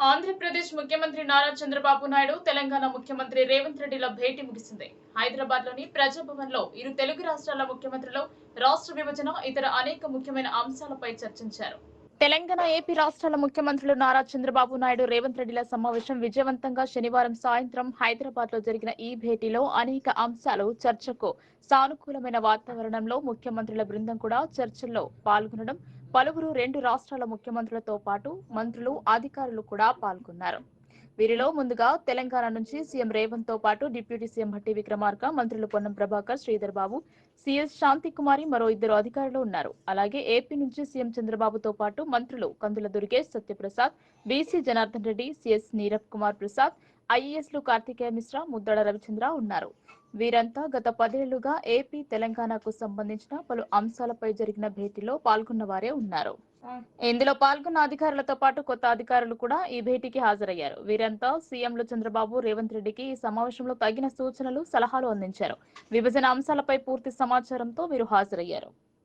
ఆంధ్రప్రదేశ్ ముఖ్యమంత్రి నారా చంద్రబాబు నాయుడు తెలంగాణ ముఖ్యమంత్రి రేవంత్ రెడ్డిల భేటీ ముగిసింది. హైదరాబాద్లోని ప్రజాభవన్లో ఇరు తెలుగు రాష్ట్రాల ముఖ్యమంత్రులు రాష్ట్ర విభజన ఇతర అనేక ముఖ్యమైన అంశాలపై చర్చించారు. తెలంగాణ ఏపీ రాష్ట్రాల ముఖ్యమంత్రులు నారా చంద్రబాబు నాయుడు రేవంత్ రెడ్డిల సమావేశం విజయవంతంగా శనివారం సాయంత్రం హైదరాబాద్లో జరిగిన ఈ భేటీలో అనేక అంశాలు చర్చకు సానుకూలమైన వాతావరణంలో ముఖ్యమంత్రుల బృందం కూడా చర్చల్లో పాల్గొనడం పలువురు రెండు రాష్ట్రాల ముఖ్యమంత్రులతో పాటు మంత్రులు అధికారులు కూడా పాల్గొన్నారు. వీరిలో ముందుగా తెలంగాణ నుంచి సీఎం రేవంత్తో పాటు డిప్యూటీ సీఎం భట్టి విక్రమార్క మంత్రులు పొన్నం ప్రభాకర్ శ్రీధర్ బాబు సిఎస్ శాంతి కుమారి మరో ఇద్దరు అధికారులు ఉన్నారు. అలాగే ఏపీ నుంచి సీఎం చంద్రబాబుతో పాటు మంత్రులు కందుల దుర్గేష్ సత్యప్రసాద్ బీసీ జనార్దన్ రెడ్డి సిఎస్ నీరబ్ కుమార్ ప్రసాద్ ఐఏఎస్లు కార్తికేయ మిశ్రా ముద్దడ రవిచంద్ర ఉన్నారు. వీరంతా గత పదేళ్ళుగా ఏపీ తెలంగాణకు సంబంధించిన పలు అంశాలపై జరిగిన భేటీలో పాల్గొన్న వారే ఉన్నారు. ఇందులో పాల్గొన్న అధికారులతో పాటు కొత్త అధికారులు కూడా ఈ భేటీకి హాజరయ్యారు. వీరంతా సీఎంలు చంద్రబాబు రేవంత్ రెడ్డికి ఈ సమావేశంలో తగిన సూచనలు సలహాలు అందించారు. విభజన అంశాలపై పూర్తి సమాచారంతో వీరు హాజరయ్యారు.